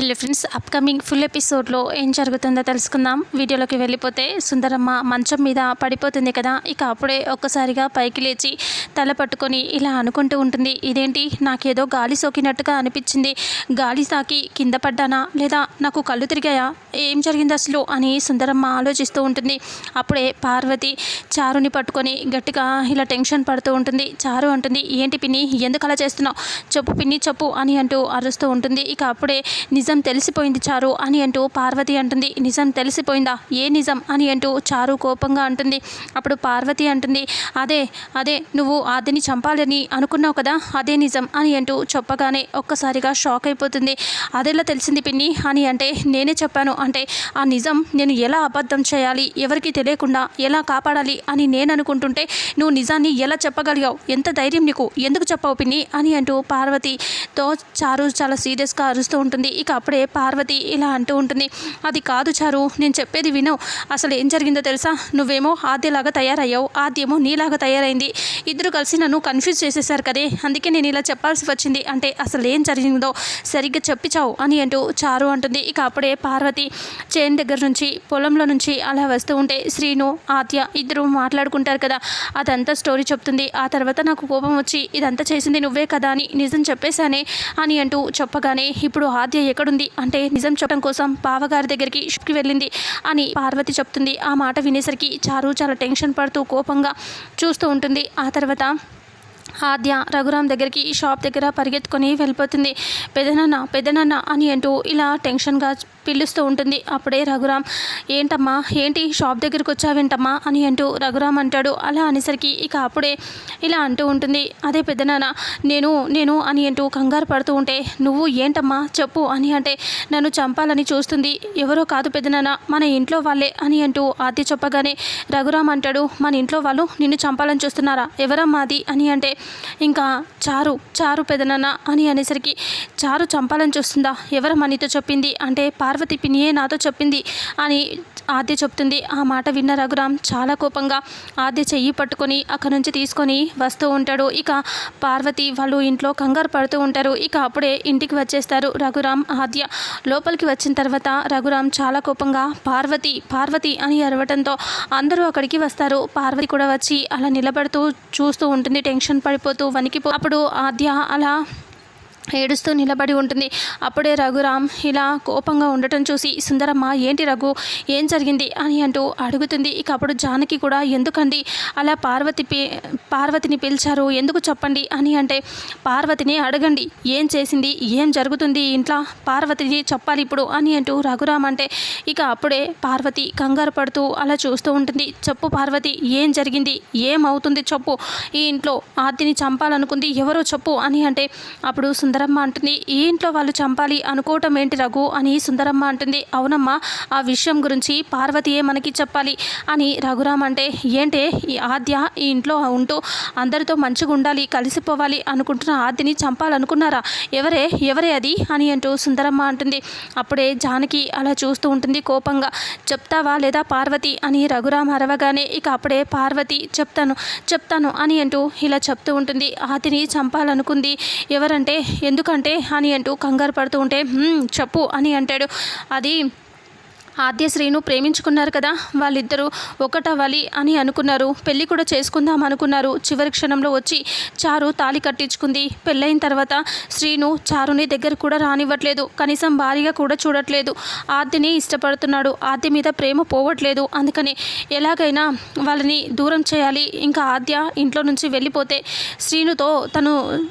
Hello friends upcoming full ఎపిసోడ్లో ఏం జరుగుతుందో తెలుసుకుందాం. వీడియోలోకి వెళ్ళిపోతే సుందరమ్మ మంచం మీద పడిపోతుంది కదా ఇక అప్పుడే ఒక్కసారిగా పైకి లేచి తల పట్టుకొని ఇలా అనుకుంటూ ఉంటుంది. ఇదేంటి? నాకేదో గాలి సోకినట్టుగా అనిపించింది. గాలి తాకి కింద పడ్డానా? లేదా నాకు కళ్ళు తిరిగాయా? ఏం జరిగింది అసలు? అని సుందరమ్మ ఆలోచిస్తూ ఉంటుంది. అప్పుడే పార్వతి చారుని పట్టుకొని గట్టిగా ఇలా టెన్షన్ పడుతూ ఉంటుంది. చారు అంటుంది ఏంటి పిన్ని? ఎందుకు అలా చేస్తున్నావు? చెప్పు పిన్ని చెప్పు అని అంటూ అరుస్తూ ఉంటుంది. ఇక అప్పుడే నిజం నిజం తెలిసిపోయింది చారు అని అంటూ పార్వతి అంటుంది. నిజం తెలిసిపోయిందా? ఏ నిజం అని అంటూ చారు కోపంగా అంటుంది. అప్పుడు పార్వతి అంటుంది అదే అదే నువ్వు ఆదిని చంపాలని అనుకున్నావు కదా అదే నిజం అని అంటూ చెప్పగానే ఒక్కసారిగా షాక్ అయిపోతుంది. అదేలా తెలిసింది పిన్ని అని అంటే నేనే చెప్పాను అంటే ఆ నిజం నేను ఎలా అబద్ధం చేయాలి? ఎవరికి తెలియకుండా ఎలా కాపాడాలి? అని నేను అనుకుంటుంటే నువ్వు నిజాన్ని ఎలా చెప్పగలిగావు? ఎంత ధైర్యం నీకు? ఎందుకు చెప్పావు పిన్ని? అని అంటూ పార్వతితో చారు చాలా సీరియస్గా అరుస్తూ ఉంటుంది. ఇక అప్పుడే పార్వతి ఇలా అంటూ ఉంటుంది అది కాదు చారు నేను చెప్పేది విను అసలు ఏం జరిగిందో తెలుసా? నువ్వేమో ఆద్యలాగా తయారయ్యావు. ఆద్యమో నీలాగా తయారైంది. ఇద్దరు కలిసి నన్ను కన్ఫ్యూజ్ చేసేసారు కదే. అందుకే నేను ఇలా చెప్పాల్సి వచ్చింది. అంటే అసలు ఏం జరిగిందో సరిగ్గా చెప్పిచావు అని అంటూ చారు అంటుంది. ఇక అప్పుడే పార్వతి చేన్ దగ్గర నుంచి పొలంలో నుంచి అలా వస్తూ ఉంటే శ్రీను ఆద్య ఇద్దరు మాట్లాడుకుంటారు కదా. అదంతా స్టోరీ చెప్తుంది. ఆ తర్వాత నాకు కోపం వచ్చి ఇదంతా చేసింది నువ్వే కదా అని నిజం చెప్పేశానే అని అంటూ చెప్పగానే ఇప్పుడు ఆద్య ఎక్కడుంది అంటే నిజం చెప్పడం కోసం బావగారి దగ్గరికి షిప్కి వెళ్ళింది అని పార్వతి చెప్తుంది. ఆ మాట వినేసరికి చారు చాలా టెన్షన్ పడుతూ కోపంగా చూస్తూ ఉంటుంది. ఆ తర్వాత ఆద్య రఘురామ్ దగ్గరికి షాప్ దగ్గర పరిగెత్తుకొని వెళ్ళిపోతుంది. పెదనాన్న పెదనాన్న అని అంటూ ఇలా టెన్షన్గా పిలుస్తూ ఉంటుంది. అప్పుడే రఘురామ్ ఏంటమ్మా ఏంటి షాప్ దగ్గరికి వచ్చావేంటమ్మా? అని అంటూ రఘురామ్ అంటాడు. అలా అనేసరికి ఇక అప్పుడే ఇలా అంటూ ఉంటుంది. అదే పెద్దనాన్న నేను నేను అని అంటూ కంగారు పడుతూ ఉంటే నువ్వు ఏంటమ్మా చెప్పు అని అంటే నన్ను చంపాలని చూస్తుంది. ఎవరో కాదు పెద్దనాన్న మన ఇంట్లో వాళ్ళే అని అంటూ ఆది చెప్పగానే రఘురామ్ అంటాడు మన ఇంట్లో వాళ్ళు నిన్ను చంపాలని చూస్తున్నారా? ఎవరమ్మా అది? అని అంటే ఇంకా చారు చారు పెదనాన్న అని అనేసరికి చారు చంపాలని చూస్తుందా? ఎవరమ్మా నీతో చెప్పింది? అంటే పార్వతి పినియే నాతో చెప్పింది అని ఆద్య చెప్తుంది. ఆ మాట విన్న రఘురామ్ చాలా కోపంగా ఆద్య చెయ్యి పట్టుకొని అక్కడి నుంచి తీసుకొని వస్తూ ఉంటాడు. ఇక పార్వతి వాళ్ళు ఇంట్లో కంగారు పడుతూ ఉంటారు. ఇక అప్పుడే ఇంటికి వచ్చేస్తారు రఘురామ్ ఆద్య. లోపలికి వచ్చిన తర్వాత రఘురామ్ చాలా కోపంగా పార్వతి పార్వతి అని అరవటంతో అందరూ అక్కడికి వస్తారు. పార్వతి కూడా వచ్చి అలా నిలబడుతూ చూస్తూ ఉంటుంది. టెన్షన్ పడిపోతూ వణికిపో అప్పుడు ఆద్య అలా ఏడుస్తూ నిలబడి ఉంటుంది. అప్పుడే రఘురామ్ ఇలా కోపంగా ఉండటం చూసి సుందరమ్మ ఏంటి రఘు? ఏం జరిగింది? అని అంటూ అడుగుతుంది. ఇక అప్పుడు జానకి కూడా ఎందుకండి? అలా పార్వతి పార్వతిని పిలిచారు. ఎందుకు చెప్పండి? అని అంటే పార్వతిని అడగండి. ఏం చేసింది? ఏం జరుగుతుంది? ఇంట్లో పార్వతిని చెప్పాలి ఇప్పుడు. అని అంటూ రఘురామ్ అంటే ఇక అప్పుడే పార్వతి కంగారు పడుతూ అలా చూస్తూ ఉంటుంది. చెప్పు పార్వతి ఏం జరిగింది? ఏమవుతుంది? చెప్పు. ఈ ఇంట్లో ఆర్తిని చంపాలనుకుంది ఎవరో చెప్పు. అని అంటే అప్పుడు సుందర సుందరమ్మ అంటుంది ఈ ఇంట్లో వాళ్ళు చంపాలి అనుకోవటం ఏంటి రఘు? అని సుందరమ్మ అంటుంది అవునమ్మా ఆ విషయం గురించి పార్వతియే మనకి చెప్పాలి అని రఘురామ్ అంటే ఏంటే ఈ ఆద్య ఈ ఇంట్లో ఉంటూ అందరితో మంచిగా ఉండాలి కలిసిపోవాలి అనుకుంటున్న ఆద్యని చంపాలనుకున్నారా? ఎవరే ఎవరే అది? అని అంటూ సుందరమ్మ అంటుంది అప్పుడే జానకి అలా చూస్తూ ఉంటుంది కోపంగా. చెప్తావా లేదా పార్వతి? అని రఘురామ్ అరవగానే ఇక అప్పుడే పార్వతి చెప్తాను చెప్తాను అని అంటూ ఇలా చెప్తూ ఉంటుంది ఆదిని చంపాలనుకుంది ఎవరంటే ఎందుకంటే అని అంటూ కంగారు పడుతూ ఉంటే చెప్పు అని అంటాడు. అది ఆద్య శ్రీను ప్రేమించుకున్నారు కదా. వాళ్ళిద్దరూ ఒకటవ్వాలి అని అనుకున్నారు. పెళ్ళి కూడా చేసుకుందాం అనుకున్నారు. చివరి క్షణంలో వచ్చి చారు తాళి కట్టించుకుంది. పెళ్ళైన తర్వాత శ్రీను చారుని దగ్గర కూడా రానివ్వట్లేదు. కనీసం భారీగా కూడా చూడట్లేదు. ఆద్యని ఇష్టపడుతున్నాడు. ఆద్య మీద ప్రేమ పోవట్లేదు. అందుకని ఎలాగైనా వాళ్ళని దూరం చేయాలి. ఇంకా ఆద్య ఇంట్లో నుంచి వెళ్ళిపోతే శ్రీనుతో తను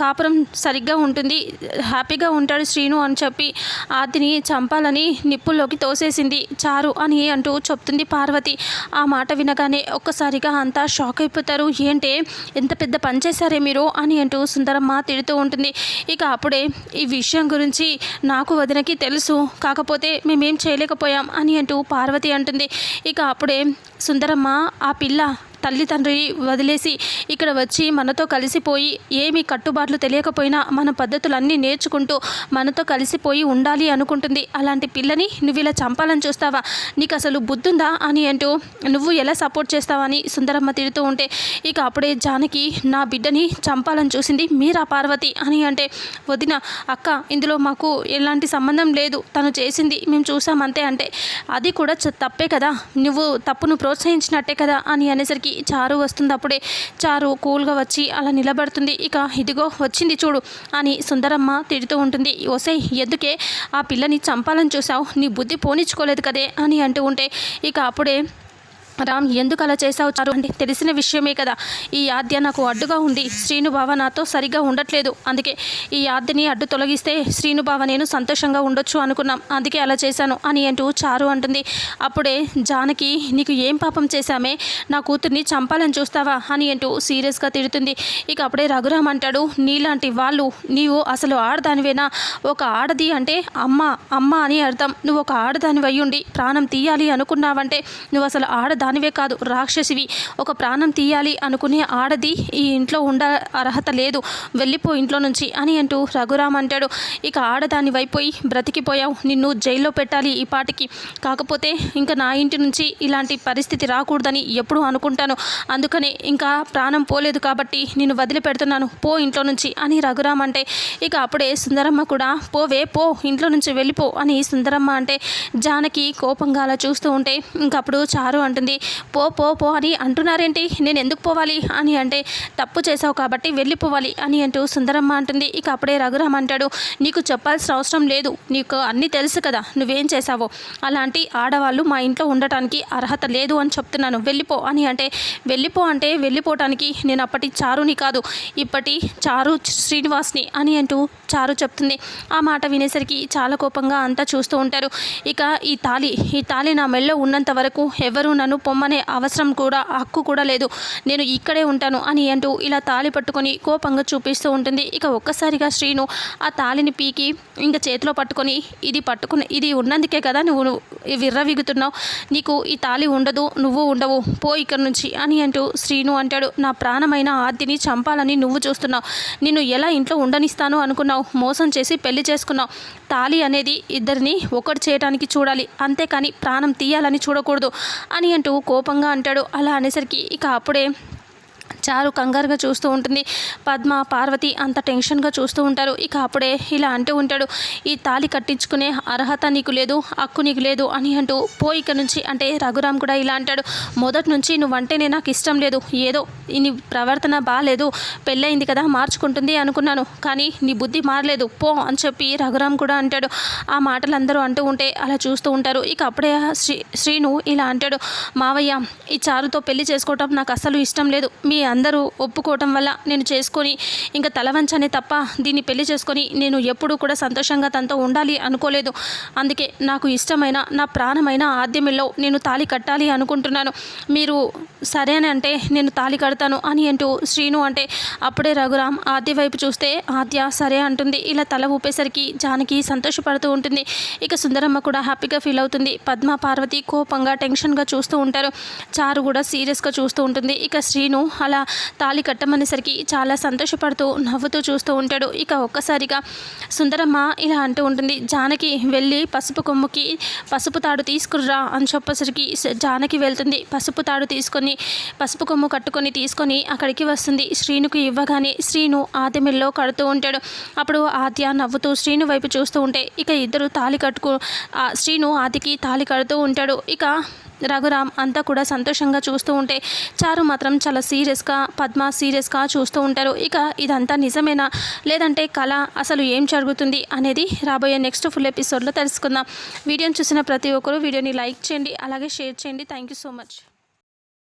కాపురం సరిగ్గా ఉంటుంది. హ్యాపీగా ఉంటాడు శ్రీను అని చెప్పి ఆదిని చంపాలని నిప్పుల్లోకి చేసేసింది చారు అని అంటూ చెప్తుంది పార్వతి. ఆ మాట వినగానే ఒక్కసారిగా అంతా షాక్ అయిపోతారు. ఏంటే ఎంత పెద్ద పని చేశారే మీరు అని అంటూ సుందరమ్మ తిడుతూ ఉంటుంది. ఇక అప్పుడే ఈ విషయం గురించి నాకు వదినకి తెలుసు. కాకపోతే మేమేం చేయలేకపోయాం అని అంటూ పార్వతి అంటుంది. ఇక అప్పుడే సుందరమ్మ ఆ పిల్ల తల్లిదండ్రి వదిలేసి ఇక్కడ వచ్చి మనతో కలిసిపోయి ఏమి కట్టుబాట్లు తెలియకపోయినా మన పద్ధతులన్నీ నేర్చుకుంటూ మనతో కలిసిపోయి ఉండాలి అనుకుంటుంది. అలాంటి పిల్లని నువ్వు ఇలా చంపాలని చూస్తావా? నీకు అసలు బుద్ధుందా అని అంటూ నువ్వు ఎలా సపోర్ట్ చేస్తావని సుందరమ్మ తిడుతూ ఉంటే ఇక అప్పుడే జానకి నా బిడ్డని చంపాలని చూసింది మీరా పార్వతి అని అంటే వదిన అక్క ఇందులో మాకు ఎలాంటి సంబంధం లేదు తను చేసింది మేము చూసామంతే అంటే అది కూడా తప్పే కదా నువ్వు తప్పును ప్రోత్సహించినట్టే కదా అని అనేసరికి చారు వస్తుంది. అప్పుడే చారు కూల్గా వచ్చి అలా నిలబడుతుంది. ఇక ఇదిగో వచ్చింది చూడు అని సుందరమ్మ తిడుతూ ఉంటుంది. ఓసే ఎందుకే ఆ పిల్లని చంపాలని చూసావు నీ బుద్ధి పోనిచ్చుకోలేదు కదే అని అంటూ ఉంటే ఇక అప్పుడే రామ్ ఎందుకు అలా చేసావు చారు? అంటే తెలిసిన విషయమే కదా. ఈ ఆద్య నాకు అడ్డుగా ఉంది. శ్రీనుబావ నాతో సరిగ్గా ఉండట్లేదు. అందుకే ఈ ఆద్యని అడ్డు తొలగిస్తే శ్రీనుబావ నేను సంతోషంగా ఉండొచ్చు అనుకున్నాం. అందుకే అలా చేశాను అని అంటూ చారు అంటుంది. అప్పుడే జానకి నీకు ఏం పాపం చేశామే? నా కూతుర్ని చంపాలని చూస్తావా? అని అంటూ సీరియస్గా తిడుతుంది. ఇక అప్పుడే రఘురామ్ అంటాడు నీలాంటి వాళ్ళు నీవు అసలు ఆడదానివేనా? ఒక ఆడది అంటే అమ్మ అమ్మ అని అర్థం. నువ్వు ఒక ఆడదానివయ్యుండి ప్రాణం తీయాలి అనుకున్నావంటే నువ్వు అసలు ఆడదా దానివే కాదు రాక్షసివి. ఒక ప్రాణం తీయాలి అనుకునే ఆడది ఈ ఇంట్లో ఉండ అర్హత లేదు. వెళ్ళిపో ఇంట్లో నుంచి అని అంటూ రఘురామ్ అంటాడు. ఇక ఆడదాని వైపోయి బ్రతికిపోయావు నిన్ను జైల్లో పెట్టాలి ఈ పాటికి. కాకపోతే ఇంకా నా ఇంటి నుంచి ఇలాంటి పరిస్థితి రాకూడదని ఎప్పుడు అనుకుంటాను. అందుకనే ఇంకా ప్రాణం పోలేదు కాబట్టి నేను వదిలిపెడుతున్నాను. పో ఇంట్లో నుంచి అని రఘురామ్ అంటే. ఇక అప్పుడే సుందరమ్మ కూడా పోవే పో ఇంట్లో నుంచి వెళ్ళిపో అని సుందరమ్మ అంటే. జానకి కోపంగా అలా చూస్తూ ఉంటే ఇంకప్పుడు చారు అంటుంది. పో పో పో అని అంటున్నారేంటి? నేను ఎందుకు పోవాలి అని అంటే తప్పు చేసావు కాబట్టి వెళ్ళిపోవాలి అని అంటూ సుందరమ్మ అంటుంది. ఇక అప్పుడే రఘురామ్ అంటాడు నీకు చెప్పాల్సిన అవసరం లేదు నీకు అన్నీ తెలుసు కదా నువ్వేం చేసావో అలాంటి ఆడవాళ్ళు మా ఇంట్లో ఉండటానికి అర్హత లేదు అని చెప్తున్నాను. వెళ్ళిపో అని అంటే వెళ్ళిపో అంటే వెళ్ళిపోవటానికి నేను అప్పటి చారుని కాదు ఇప్పటి చారు శ్రీనివాస్ని అని అంటూ చారు చెప్తుంది. ఆ మాట వినేసరికి చాలా కోపంగా అంతా చూస్తూ ఉంటారు. ఇక ఈ తాళి ఈ తాళి నా మెళ్ళో ఉన్నంత వరకు ఎవరూ నన్ను పొమ్మనే అవసరం కూడా హక్కు కూడా లేదు. నేను ఇక్కడే ఉంటాను అని అంటూ ఇలా తాళి పట్టుకొని కోపంగా చూపిస్తూ ఉంటుంది. ఇక ఒక్కసారిగా శ్రీను ఆ తాళిని పీకి ఇంకా చేతిలో పట్టుకొని ఇది పట్టుకుని ఇది ఉన్నందుకే కదా నువ్వు విర్రవిగుతున్నావు. నీకు ఈ తాళి ఉండదు నువ్వు ఉండవు పో ఇక్కడి నుంచి అని అంటూ శ్రీను అంటాడు. నా ప్రాణమైన ఆర్తిని చంపాలని నువ్వు చూస్తున్నావు. నిన్ను ఎలా ఇంట్లో ఉండనిస్తాను అనుకున్నావు? మోసం చేసి పెళ్ళి చేసుకున్నావు. తాళి అనేది ఇద్దరిని ఒకటి చేయడానికి చూడాలి. అంతేకాని ప్రాణం తీయాలని చూడకూడదు అని అంటూ కోపంగా అంటాడు. అలా అనేసరికి ఇక అప్పుడే చారు కంగారుగా చూస్తూ ఉంటుంది. పద్మ పార్వతి అంత టెన్షన్గా చూస్తూ ఉంటారు. ఇక అప్పుడే ఇలా అంటూ ఉంటాడు ఈ తాలి కట్టించుకునే అర్హత నీకు లేదు హక్కు నీకు లేదు అని అంటూ పో ఇక నుంచి అంటే రఘురామ్ కూడా ఇలా అంటాడు మొదటి నుంచి నువ్వంటేనే నాకు ఇష్టం లేదు. ఏదో నీ ప్రవర్తన బాగాలేదు పెళ్ళయింది కదా మార్చుకుంటుంది అనుకున్నాను. కానీ నీ బుద్ధి మారలేదు. పో అని చెప్పి రఘురామ్ కూడా అంటాడు. ఆ మాటలు అందరూ అంటూ ఉంటే అలా చూస్తూ ఉంటారు. ఇక అప్పుడే శ్రీ శ్రీను ఇలా అంటాడు మావయ్య ఈ చారుతో పెళ్ళి చేసుకోవటం నాకు అసలు ఇష్టం లేదు. మీ అందరూ ఒప్పుకోవటం వల్ల నేను చేసుకొని ఇంకా తలవంచనే తప్ప దీన్ని పెళ్ళి చేసుకొని నేను ఎప్పుడూ కూడా సంతోషంగా తనతో ఉండాలి అనుకోలేదు. అందుకే నాకు ఇష్టమైన నా ప్రాణమైన ఆద్యమిలో నేను తాళి కట్టాలి అనుకుంటున్నాను. మీరు సరే అని అంటే నేను తాళి కడతాను అని అంటూ శ్రీను అంటే అప్పుడే రఘురామ్ ఆద్య వైపు చూస్తే ఆద్య సరే అంటుంది. ఇలా తల ఊపేసరికి జానకి సంతోషపడుతూ ఉంటుంది. ఇక సుందరమ్మ కూడా హ్యాపీగా ఫీల్ అవుతుంది. పద్మ పార్వతి కోపంగా టెన్షన్గా చూస్తూ ఉంటారు. చారు కూడా సీరియస్గా చూస్తూ ఉంటుంది. ఇక శ్రీను అలా తాళి కట్టమనేసరికి చాలా సంతోషపడుతూ నవ్వుతూ చూస్తూ ఉంటాడు. ఇక ఒక్కసారిగా సుందరమ్మ ఇలా అంటూ ఉంటుంది జానకి వెళ్ళి పసుపు కొమ్ముకి పసుపు తాడు తీసుకురా అని చెప్పేసరికి జానకి వెళ్తుంది. పసుపు తాడు తీసుకొని పసుపు కొమ్ము కట్టుకొని తీసుకొని అక్కడికి వస్తుంది. శ్రీనుకు ఇవ్వగానే శ్రీను ఆదిమిల్లో కడుతూ ఉంటాడు. అప్పుడు ఆద్య నవ్వుతూ శ్రీను వైపు చూస్తూ ఉంటే ఇక ఇద్దరు తాళి కట్టుకు శ్రీను ఆదికి తాళి కడుతూ ఉంటాడు. ఇక రఘురామ్ అంతా కూడా సంతోషంగా చూస్తూ ఉంటే చారు మాత్రం చాలా సీరియస్గా పద్మ సీరియస్గా చూస్తూ ఉంటారు. ఇక ఇదంతా నిజమేనా? లేదంటే కళ అసలు ఏం జరుగుతుంది అనేది రాబోయే నెక్స్ట్ ఫుల్ ఎపిసోడ్లో తెలుసుకుందాం. వీడియోని చూసిన ప్రతి ఒక్కరూ వీడియోని లైక్ చేయండి అలాగే షేర్ చేయండి. Thank you so much.